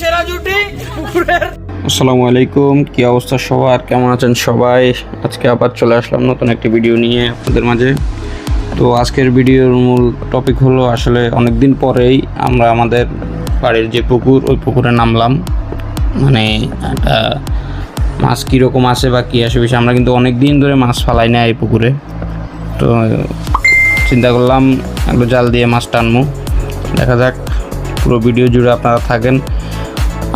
সেরা জুটি আসসালামু আলাইকুম, কি অবস্থা সবার? কেমন আছেন সবাই? আজকে আবার চলে আসলাম নতুন একটি ভিডিও নিয়ে আপনাদের মাঝে। তো আজকের ভিডিওর মূল টপিক হলো আসলে অনেক দিন পরেই আমরা আমাদের বাড়ির যে পুকুর, ওই পুকুরে নামলাম। মানে একটা মাছ কীরকম আসে বা কী আসে বেশি আমরা কিন্তু অনেক দিন ধরে মাছ ফালাই না এই পুকুরে। তো চিন্তা করলাম একটু জাল দিয়ে মাছ টানবো। দেখা যাক, পুরো ভিডিও জুড়ে আপনারা থাকেন।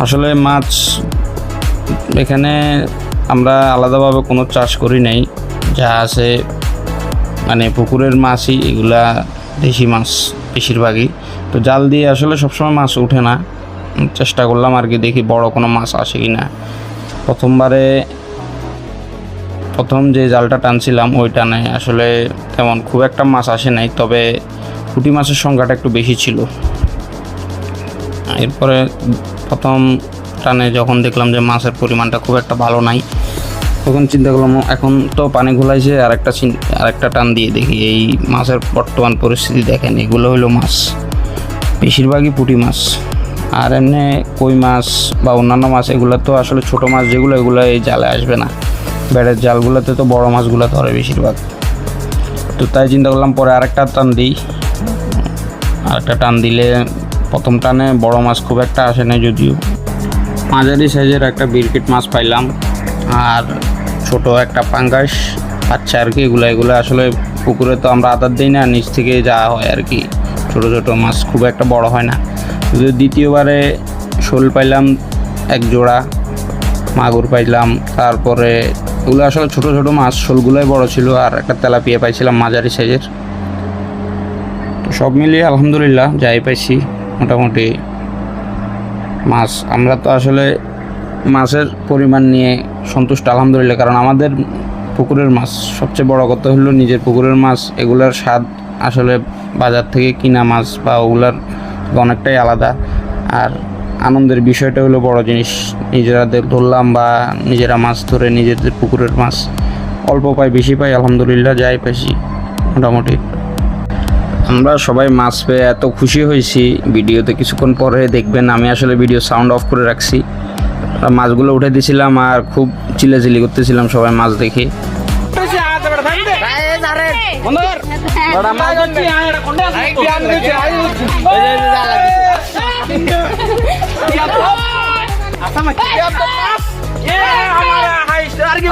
আসলে মাছ এখানে আমরা আলাদাভাবে কোনো চাষ করি নাই। যা আছে মানে পুকুরের মাছই, এগুলা দেশি মাছ বেশিরভাগই। তো জাল দিয়ে আসলে সবসময় মাছ ওঠে না। চেষ্টা করলাম আর কি দেখি বড় কোনো মাছ আসে কি না প্রথমবারে, প্রথম যে জালটা টানছিলাম, ওই টানে আসলে তেমন খুব একটা মাছ আসে নাই, তবে পুঁটি মাছের সংখ্যাটা একটু বেশি ছিল। এরপরে প্রথম টানে যখন দেখলাম যে মাছের পরিমাণটা খুব একটা ভালো নাই, তখন চিন্তা করলাম, এখন তো পানি ঘোলাইছে, আর একটা আর একটা টান দিয়ে দেখি এই মাছের বর্তমান পরিস্থিতি দেখেন, এগুলো হলো মাছ, বেশিরভাগই পুঁটি মাছ, আর এমনি কই মাছ বা অন্যান্য মাছ, এগুলো তো আসলে ছোট মাছ যেগুলো, এগুলো এই জালে আসবে না বেড়ের জালগুলোতে তো বড় মাছগুলো ধরে বেশিরভাগ, তো তাই চিন্তা করলাম পরে আরেকটা টান দিই, আরেকটা টান দিলে প্রথম টানে বড় মাছ খুব একটা আসে না যদিও। মাঝারি সাইজের একটা বিরকিট মাছ পাইলাম। আর ছোট একটা পাঙ্গাস, বাচ্চা আর কি, এগুলো এগুলো আসলে পুকুরে তো আমরা আদার দিই না, নিচ থেকে যাওয়া হয় আর কি। ছোট ছোট মাছ খুব একটা বড় হয় না। কিন্তু দ্বিতীয়বারে শোল পাইলাম এক জোড়া, মাগুর পাইলাম, তারপরে এগুলো আসলে ছোট ছোট মাছ, শোলগুলোই বড় ছিল, আর একটা তেলাপিয়া পাইছিলাম মাঝারি সাইজের। তো সব মিলিয়ে আলহামদুলিল্লাহ, যাই পাইছি। মোটামুটি মাছ। আমরা তো আসলে মাছের পরিমাণ নিয়ে সন্তুষ্ট, আলহামদুলিল্লাহ। কারণ আমাদের পুকুরের মাছ সবচেয়ে বড় কথা হলো নিজের পুকুরের মাছ। এগুলার স্বাদ আসলে বাজার থেকে কিনা মাছ বা ওগুলার অনেকটাই আলাদা। আর আনন্দের বিষয়টা হলো বড় জিনিস নিজেরা ধরলাম বা নিজেরা মাছ ধরে নিজেদের পুকুরের মাছ অল্প পাই বেশি পাই আলহামদুলিল্লাহ, যাই পাইছি মোটামুটি। আমরা সবাই মাছ পেয়ে এত খুশি হয়েছি ভিডিওতে কিছুক্ষণ পরে দেখবেন আমি আসলে ভিডিও সাউন্ড অফ করে রাখছি মাছগুলো উঠে দিয়েছিলাম আর খুব চিল্লাচিল্লি করতেছিলাম সবাই মাছ দেখে আচ্ছা কি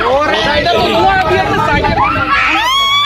Orang itu luar saya.